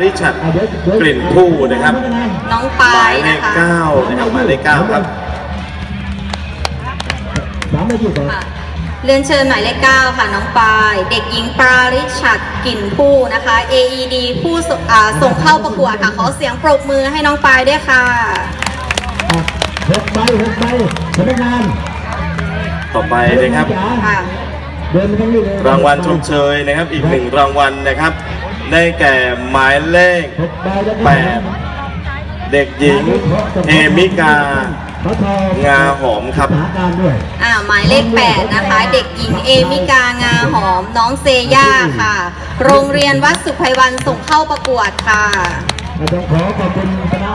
ริชัดกลิ่นผู้นะครับน้องหปามายยเลนะขคะ เก้านะครับหมายเลขเก้าครับ สามนาทีก่อนค่ะเรียนเชิญหมายเลขเก้าค่ะน้องปาย เด็กหญิงปราริชัดกลิ่นผู้นะคะ AED ผู้ส่งอ่าส่งเข้าประกวดค่ะ ขอเสียงปรบมือให้น้องปายด้วยค่ะอะหกใบหกใบพนักงานต่อไปนะครับ ค่ะ เดินมาทั้งนี้เลยรางวัลชมเชยนะครับ อีกหนึ่งรางวัลนะครับ ได้แก่หมายเลขหกใบแล้วก็แปดเด็กหญิงเอมิกาขอทองาหอมครับสถานการณ์ด้วยอ่าหมายเลข 8 นะคะ เด็กหญิงเอมิกางาหอมน้องเซย่าค่ะ โรงเรียนวัดสุขไพวันส่งเข้าประกวดค่ะเราต้องขอขอบคุณคณะ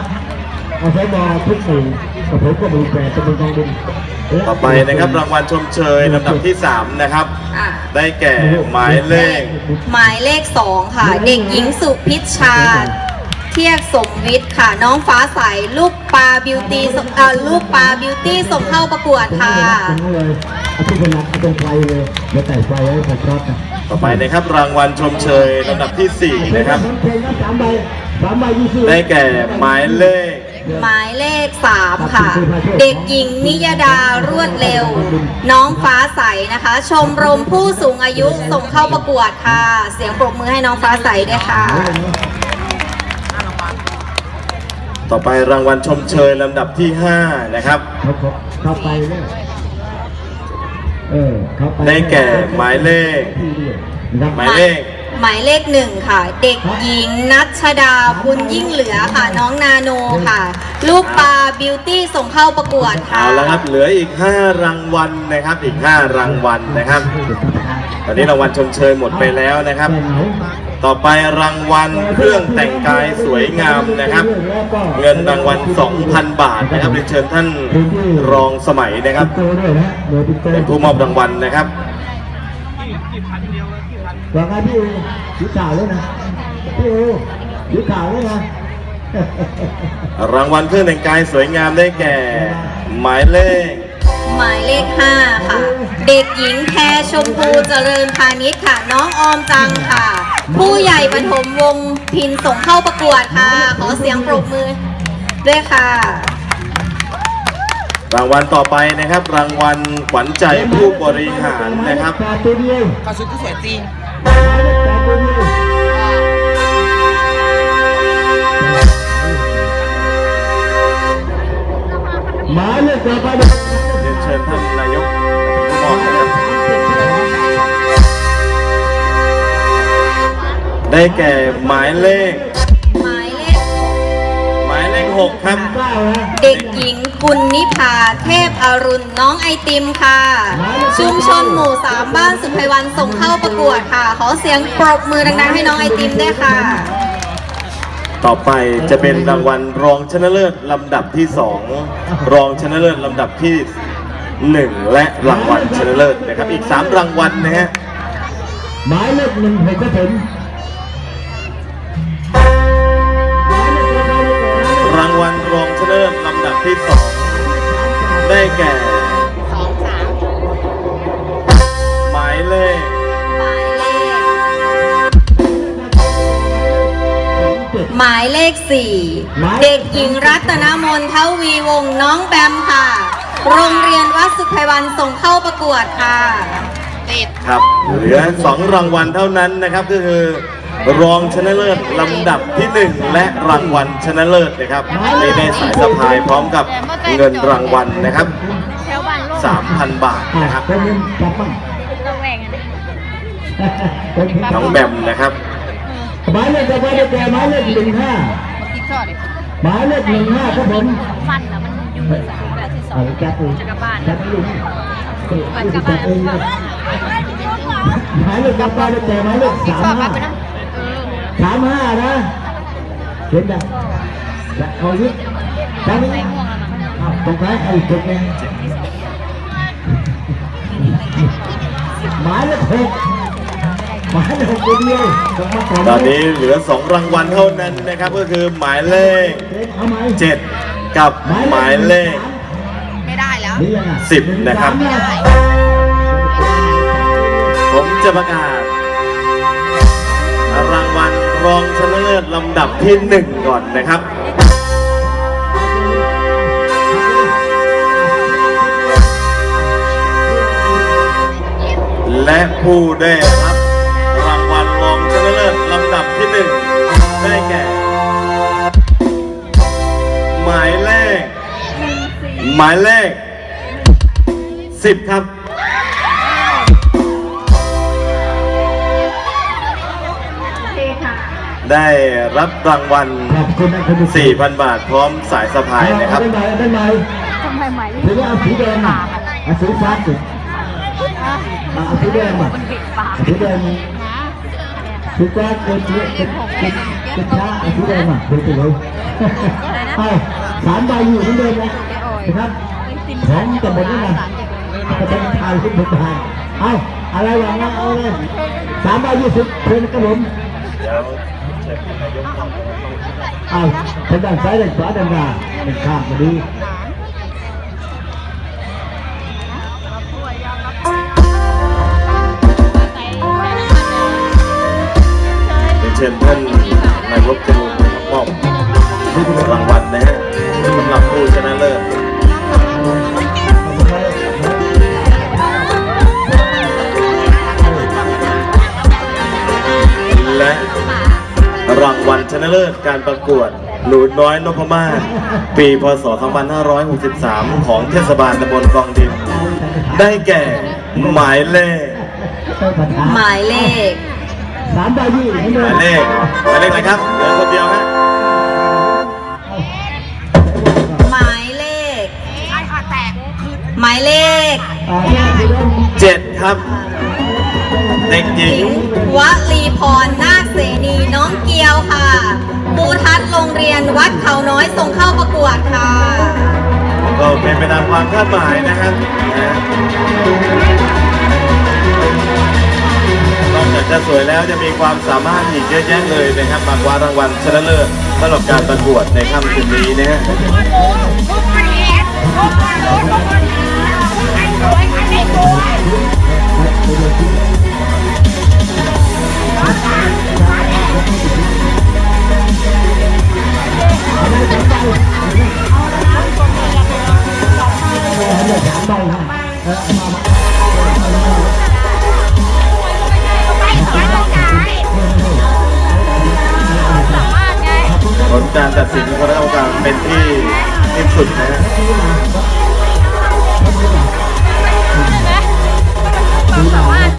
อาสมทุกสื่อกับผมก็มีแปดตำบลกองดิน ต่อไปนะครับรางวัลชมเชยลำดับที่สามนะครับ อ่าได้แก่หมายเลข หมายเลข2ค่ะ เด็กหญิงสุพิชชา เทียกสมวิทย์ค่ะ น้องฟ้าใส ลูกปลาบิวตี้ส่งอ่าลูกปลาบิวตี้ส่งเข้าประกวดค่ะตรงนั้นเลยเอาที่เป็นหลักเอาตรงไฟเลยเดี๋ยวแต่ไฟไว้ใส่ครอสนะต่อไปนะครับรางวัลชมเชยลำดับที่สี่นะครับ เพลงครับสามใบสามใบยี่สิบได้แก่หมายเลข หมายเลข3ค่ะ เด็กหญิงนิยดารวดเร็ว น้องฟ้าใสนะคะ ชมรมผู้สูงอายุส่งเข้าประกวดค่ะ เสียงปรบมือให้น้องฟ้าใสด้วยค่ะ ต่อไปรางวัลชมเชยลำดับที่ห้านะครับเขาเขาเข้าไปเลยเออเข้าไปได้แก่หมายเลขที่ด้วยนะครับหมายเลข หมายเลขหนึ่งค่ะ เด็กหญิงนัชดาบุญยิ่งเหลือค่ะ น้องนาโนค่ะ ลูกปลาบิวตี้ส่งเข้าประกวดค่ะ เอาละครับ เหลืออีก 5 รางวัลนะครับ อีก 5 รางวัลนะครับ ตอนนี้รางวัลชมเชยหมดไปแล้วนะครับ ต่อไปรางวัลเครื่องแต่งกายสวยงามนะครับ เงินรางวัล 2,000 บาทนะครับเรียนเชิญท่านรองสมัยนะครับ เป็นผู้มอบรางวัลนะครับ ว่าไงพี่อูสีขาวเลยนะพี่อูสีขาวเลยนะรางวัลเครื่องแต่งกายสวยงามได้แก่ หมายเลข หมายเลข5ค่ะ เด็กหญิงแพรชมพูเจริญพาณิชย์ค่ะ น้องออมจังค่ะ ผู้ใหญ่ปฐมวงศ์พินส่งเข้าประกวดค่ะ ขอเสียงปรบมือด้วยค่ะ รางวัลต่อไปนะครับ รางวัลขวัญใจผู้บริหารนะครับแปดตัวเดียวเขาชุดก็สวยจริง แปดตัวเดียวหมายเลขต่อไปนะเรียนเชิญท่านนายกผู้มอบนะครับได้แก่หมายเลข หมายเลขหมายเลขหกครับ เก้านะ เด็กหญิง กุลนิพาเทพอรุณน้องไอติมค่ะ ชุมชนหมู่สามบ้านสุขไพวันส่งเข้าประกวดค่ะ ขอเสียงปรบมือดังๆให้น้องไอติมด้วยค่ะ ต่อไปจะเป็นรางวัลรองชนะเลิศลำดับที่สองรองชนะเลิศลำดับที่หนึ่งและรางวัลชนะเลิศนะครับอีกสามรางวัลนะฮะหมายเลขหนึ่งหกครับผมรางวัลรองชนะเลิศลำดับที่สอง ได้แก่ สองสามหมายเลขหมายเลขเจ็ดหมายเลข4เด็กหญิงรัตนมนทวีวงศ์น้องแบมค่ะ โรงเรียนวัดสุขไพวันส่งเข้าประกวดค่ะ ติด ครับ เหลือสองรางวัลเท่านั้นนะครับก็คือ รองชนะเลิศลำดับที่หนึ่งและรางวัลชนะเลิศนะครับนี่ได้สายสะพายพร้อมกับเงินรางวัลนะครับ แถวบ้านโลก3,000 บาทอะนะครับเป็นเงินกลับบ้านระแวงอันนี้เป็นเงินน้องแบมนะครับ หมายเลขต่อไปได้แก่หมายเลขหนึ่งห้ามาติดชอดเลยหมายเลขหนึ่งห้าครับผมฟันนะมันอยู่บนสายแบบที่สอเอางจับเองจักรบาลจับเองเออก่อนจักลับบบ้านเองเลยหมายเลขต่อไปได้แก่หมายเลขติดสามชอดห้ามาไปนะเออ สามห้านะเห็นยังจะเอายึดสามใส่ห้าม่วงแล้วนะอ้าวตรงไหนเอาอีกตรงนึงหมายเลขหกหมายเลขหกตัวเดียวตรงมาก่อนตอนนี้เหลือ2รางวัลเท่านั้นนะครับก็คือหมายเลขเอาไหม7กับหมายเลขไม่ได้แล้วนี่ยังไงสิบนะครับหงสามผมจะประกาศ ชนะเลิศลำดับที่หนึ่งก่อนนะครับและผู้ได้รับรางวัลรองชนะเลิศลำดับที่หนึ่งได้แก่ หมายเลขหมายเลขสิบครับ ได้รับรางวัลขอบคุณนะคุณผู้ชม4,000 บาทพร้อมสายสะพายนะครับ ได้ไหมได้ไหมทำไมไหมหรือว่าเอาสีแดงอะเอาสีฟ้าสุดเอาสีแดงอะมันเด็กปากเอาสีแดงสีฟ้าเกินเยอะเป็นเป็นเป็นช้าเอาสีแดงอะดูไปเลยเอาสามใบอยู่เหมือนเดิมนะนะครับของจะหมดแล้วนะจะเป็นทายขึ้นบนทางเอาอะไรอย่างนั้นเอาเลยสามใบยี่สิบเพื่อนกระผม เอาทางด้านซ้ายด้านขวาด้านหน้าเป็นข้ามมาดีเรียนเชิญท่านนายกจรูนมอบรางวัลนะฮะสำหรับผู้ชนะเลิศ นะเลิศการประกวดหนูน้อยนพมาศปี พศ 2563 ของเทศบาลตำบลกองดิน ได้แก่หมายเลข หมายเลขสามใบยี่เหมือนเดิหมมายเลขหมายเลขอะไรครับเหลือคนเดียวฮะหมายเลขไอ้ขาแตกหมายเลขอ่าเนี่ยคือเรื่องเจ็ดครับ เด็กหญิหญิงงวลีพรนาคเสนีน้ ค่ะภูทัศน์โรงเรียนวัดเขาน้อยส่งเข้าประกวดค่ะ ก็เป็นไปตามความคาดหมายนะครับนะนอกจากจะสวยแล้วจะมีความสามารถอีกเยอะแยะเลยนะครับมาคว้ารางวัลชนะเลิศสำหรับการประกวดในค่ำคืนนี้นะฮะ การตัดสินของคณะกรรมการเป็นที่ที่สุดนะฮะ